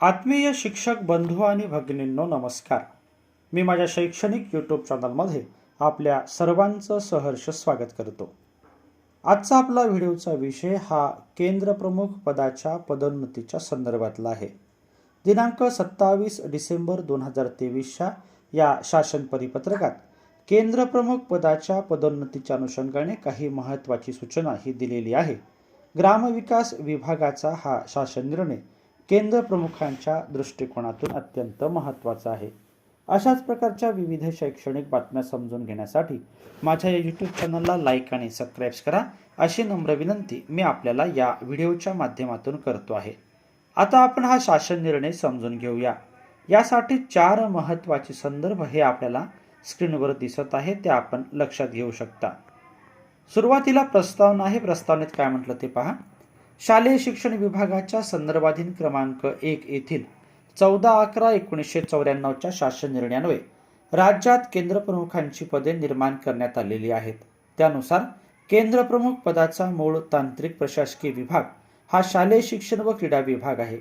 आत्मीय शिक्षक बंधू आणि भगिनींनो नमस्कार. मी माझ्या शैक्षणिक यूट्यूब चॅनलमध्ये आपल्या सर्वांचं सहर्ष स्वागत करतो. आजचा आपला व्हिडिओचा विषय हा केंद्रप्रमुख पदाच्या पदोन्नतीच्या संदर्भातला आहे. दिनांक सत्तावीस डिसेंबर दोन हजार तेवीसच्या या शासन परिपत्रकात केंद्रप्रमुख पदाच्या पदोन्नतीच्या अनुषंगाने काही महत्त्वाची सूचना ही दिलेली आहे. ग्रामविकास विभागाचा हा शासन निर्णय केंद्र प्रमुखांच्या दृष्टिकोनातून अत्यंत महत्त्वाचा आहे. अशाच प्रकारच्या विविध शैक्षणिक बातम्या समजून घेण्यासाठी माझ्या या यूट्यूब चॅनलला लाईक आणि सबस्क्राईब करा. अशी नम्र विनंती मी आपल्याला या व्हिडिओच्या माध्यमातून करतो आहे. आता आपण हा शासन निर्णय समजून घेऊया. यासाठी चार महत्त्वाचे संदर्भ हे आपल्याला स्क्रीनवर दिसत आहे ते आपण लक्षात घेऊ शकता. सुरुवातीला प्रस्तावना आहे प्रस्तावनेत काय म्हटलं ते पहा. शालेय शिक्षण विभागाच्या संदर्भाधीन क्रमांक एक येथील चौदा अकरा एकोणीसशे चौऱ्याण्णवच्या शासन निर्णयान्वये राज्यात केंद्रप्रमुखांची पदे निर्माण करण्यात आलेली आहेत. त्यानुसार केंद्रप्रमुख पदाचा मूळ तांत्रिक प्रशासकीय विभाग हा शालेय शिक्षण व क्रीडा विभाग आहे.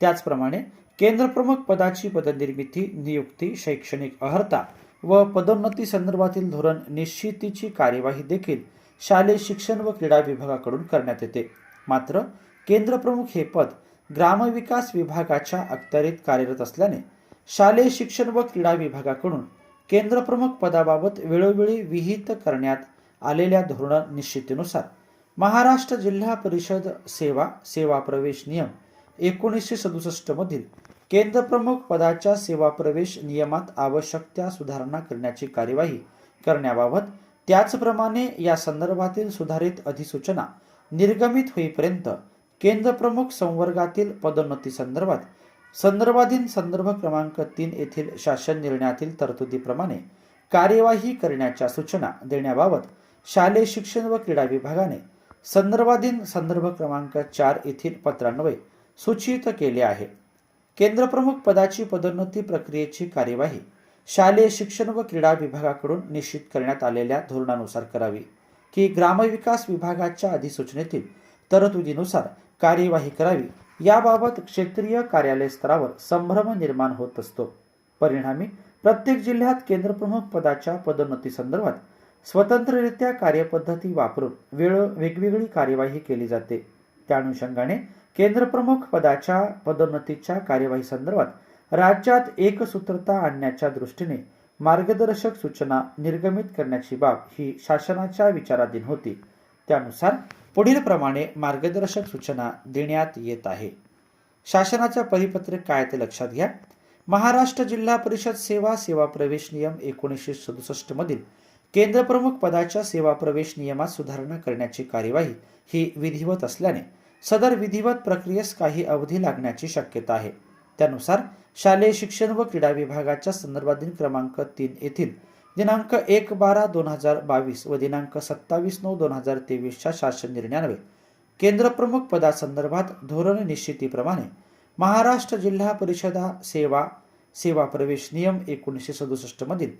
त्याचप्रमाणे केंद्रप्रमुख पदाची पदनिर्मिती नियुक्ती शैक्षणिक अर्हता व पदोन्नती संदर्भातील धोरण निश्चितीची कार्यवाही देखील शालेय शिक्षण व क्रीडा विभागाकडून करण्यात येते. मात्र केंद्रप्रमुख हे पद ग्रामविकास विभागाच्या अखत्यारीत कार्यरत असल्याने शालेय शिक्षण व क्रीडा विभागाकडून केंद्रप्रमुख पदाबाबत वेळोवेळी विहित करण्यात आलेल्या धोरण निश्चितीनुसार महाराष्ट्र जिल्हा परिषद सेवा सेवा प्रवेश नियम एकोणीसशे सदुसष्ट मधील केंद्रप्रमुख पदाच्या सेवा प्रवेश नियमात आवश्यक त्या सुधारणा करण्याची कार्यवाही करण्याबाबत त्याचप्रमाणे या संदर्भातील सुधारित अधिसूचना निर्गमित होईपर्यंत केंद्रप्रमुख संवर्गातील पदोन्नती संदर्भात संदर्भाधीन संदर्भ क्रमांक तीन येथील शासन निर्णयातील तरतुदीप्रमाणे कार्यवाही करण्याच्या सूचना देण्याबाबत शालेय शिक्षण व क्रीडा विभागाने संदर्भाधीन संदर्भ क्रमांक चार येथील पत्रान्वये सूचित केले आहे. केंद्रप्रमुख पदाची पदोन्नती प्रक्रियेची कार्यवाही शालेय शिक्षण व क्रीडा विभागाकडून निश्चित करण्यात आलेल्या धोरणानुसार करावी. की ग्रामविकास विभागाच्या अधिसूचनेतील तरतुदीनुसार कार्यवाही करावी. याबाबत क्षेत्रीय कार्यालय स्तरावर संभ्रम निर्माण होत असतो. परिणामी प्रत्येक जिल्ह्यात केंद्रप्रमुख पदाच्या पदोन्नती संदर्भात स्वतंत्ररित्या कार्यपद्धती वापरून वेळ वेगवेगळी कार्यवाही केली जाते. त्या अनुषंगाने केंद्रप्रमुख पदाच्या पदोन्नतीच्या कार्यवाही संदर्भात राज्यात एकसूत्रता आणण्याच्या दृष्टीने मार्गदर्शक सूचना निर्गमित करण्याची बाब ही शासनाच्या विचाराधीन होती. त्यानुसार पुढील प्रमाणे मार्गदर्शक सूचना देण्यात येत आहे. शासनाच्या परिपत्रक काय ते लक्षात घ्या. महाराष्ट्र जिल्हा परिषद सेवा सेवा प्रवेश नियम एकोणीसशे सदुसष्ट मधील केंद्रप्रमुख पदाच्या सेवा प्रवेश नियमात सुधारणा करण्याची कार्यवाही ही विधिवत असल्याने सदर विधिवत प्रक्रियेस काही अवधी लागण्याची शक्यता आहे. त्यानुसार शालेय शिक्षण व क्रीडा विभागाच्या संदर्भाधीन क्रमांक तीन येथील दिनांक एक बारा दोन हजार बावीस व दिनांक सत्तावीस नऊ दोन हजार तेवीसच्या शासन निर्णयान्वये केंद्रप्रमुख पदासंदर्भात धोरण निश्चितीप्रमाणे महाराष्ट्र जिल्हा परिषदा सेवा सेवा प्रवेश नियम एकोणीसशे सदुसष्टमधील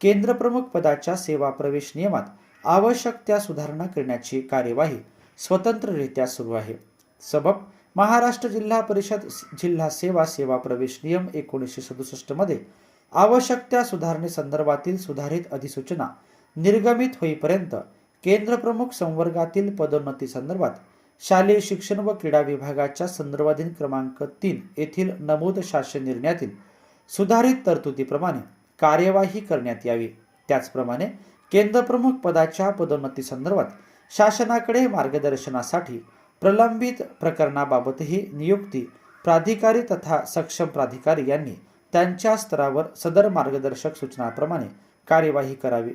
केंद्रप्रमुख पदाच्या सेवा प्रवेश नियमात आवश्यक त्या सुधारणा करण्याची कार्यवाही स्वतंत्ररित्या सुरू आहे. सबब महाराष्ट्र जिल्हा परिषद जिल्हा सेवा सेवा प्रवेश नियम एकोणीसशे सदुसष्टमध्ये आवश्यक त्या सुधारणेसंदर्भातील सुधारित अधिसूचना निर्गमित होईपर्यंत केंद्रप्रमुख संवर्गातील पदोन्नती संदर्भात शालेय शिक्षण व क्रीडा विभागाच्या संदर्भाधीन क्रमांक तीन येथील नमूद शासन निर्णयातील सुधारित तरतुदीप्रमाणे कार्यवाही करण्यात यावी. त्याचप्रमाणे केंद्रप्रमुख पदाच्या पदोन्नती संदर्भात शासनाकडे मार्गदर्शनासाठी प्रलंबित प्रकरणाबाबतही नियुक्ती प्राधिकारी तथा सक्षम प्राधिकारी यांनी त्यांच्या स्तरावर सदर मार्गदर्शक सूचनाप्रमाणे कार्यवाही करावी.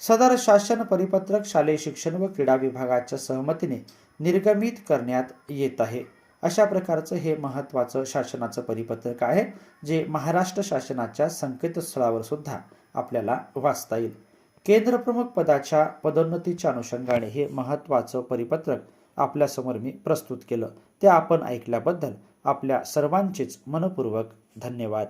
सदर शासन परिपत्रक शालेय शिक्षण व क्रीडा विभागाच्या सहमतीने निर्गमित करण्यात येत आहे. अशा प्रकारचं हे महत्त्वाचं शासनाचं परिपत्रक आहे जे महाराष्ट्र शासनाच्या संकेतस्थळावर सुद्धा आपल्याला वाचता येईल. केंद्रप्रमुख पदाच्या पदोन्नतीच्या अनुषंगाने हे महत्त्वाचं परिपत्रक आपल्यासमोर मी प्रस्तुत केलं. ते आपण ऐकल्याबद्दल आपल्या सर्वांचेच मनपूर्वक धन्यवाद.